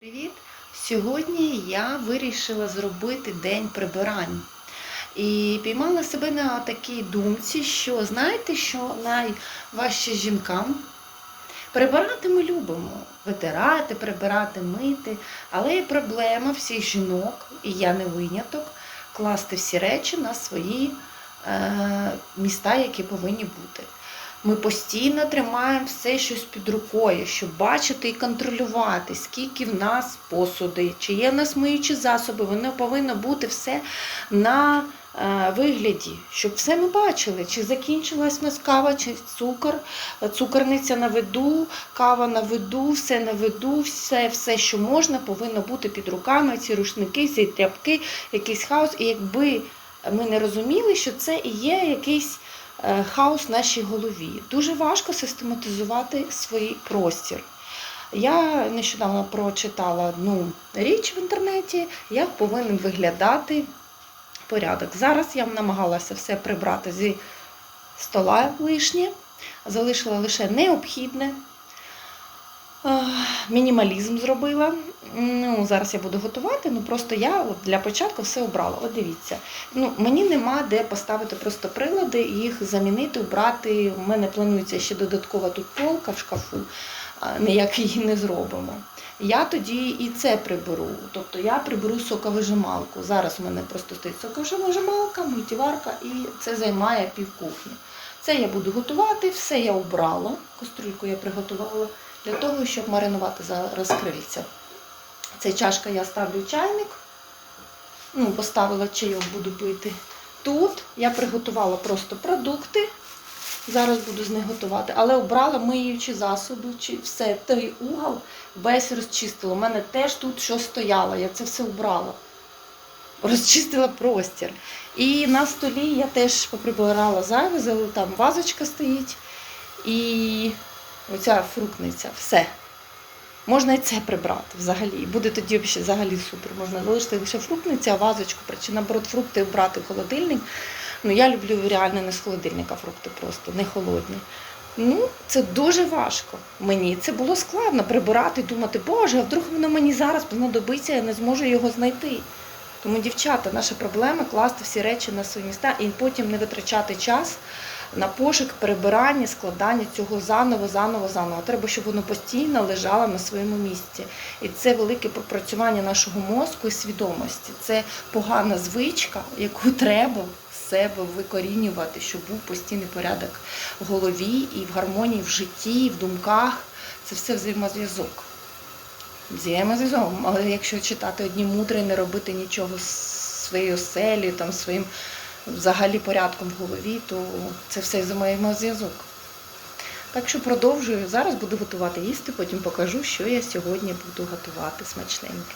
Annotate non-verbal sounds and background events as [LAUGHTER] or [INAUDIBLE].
Привіт! Сьогодні я вирішила зробити день прибирань. І піймала себе на такій думці, що знаєте, що найважче жінкам прибирати ми любимо. Витирати, прибирати, мити. Але є проблема всіх жінок, і я не виняток, класти всі речі на свої е, міста, які повинні бути. Ми постійно тримаємо все щось під рукою, щоб бачити і контролювати, скільки в нас посуди, чи є в нас миючі засоби. Воно повинно бути все на е, вигляді, щоб все ми бачили, чи закінчилась в нас кава, чи цукор, цукорниця на виду, кава на виду, все на виду, все, все, що можна, повинно бути під руками, ці рушники, ці тряпки, якийсь хаос. І якби ми не розуміли, що це і є якийсь хаос в нашій голові. Дуже важко систематизувати свій простір. Я нещодавно прочитала одну річ в інтернеті, як повинен виглядати порядок. Зараз я намагалася все прибрати зі стола лишнє, залишила лише необхідне. Мінімалізм зробила. Ну, зараз я буду готувати, ну просто я от для початку все обрала. От дивіться. Ну, мені нема де поставити просто прилади, їх замінити, убрати. У мене планується ще додаткова тут полка в шкафу, ніяк її не зробимо. Я тоді і це приберу. Тобто я приберу соковижималку. Зараз у мене просто стоїть соковижималка, мультиварка, і це займає півкухні. Це я буду готувати, все я обрала. Кастрюльку я приготувала для того, щоб маринувати зараз крильця. Це чашка я ставлю чайник. Ну, поставила чайок, буду пити. Тут я приготувала просто продукти. Зараз буду з них готувати, але обрала миючі засоби, чи все, той угол весь розчистила. У мене теж тут що стояло, я це все обрала. Розчистила простір. І на столі я теж поприбирала зайве, там вазочка стоїть. І оця фруктниця, все. Можна і це прибрати взагалі. І буде тоді взагалі супер. Можна залишити лише фруктниця, вазочку, чи наоборот фрукти брати в холодильник. Ну, я люблю реально не з холодильника фрукти просто, не холодні. Ну, це дуже важко. Мені це було складно прибирати, думати, боже, а вдруг воно мені зараз знадобиться, я не зможу його знайти. Тому, дівчата, наша проблема класти всі речі на свої міста і потім не витрачати час на пошук, перебирання, складання цього заново, заново, заново. Треба, щоб воно постійно лежало на своєму місці. І це велике пропрацювання нашого мозку і свідомості. Це погана звичка, яку [LAUGHS] треба з себе викорінювати, щоб був постійний порядок в голові і в гармонії в житті, і в думках. Це все взаємозв'язок. Взаємозв'язок. Але якщо читати одні мудри, не робити нічого своєю оселі, там своїм взагалі порядком в голові, то це все взаємозв'язок. Так що продовжую. Зараз буду готувати їсти, потім покажу, що я сьогодні буду готувати смачненьке.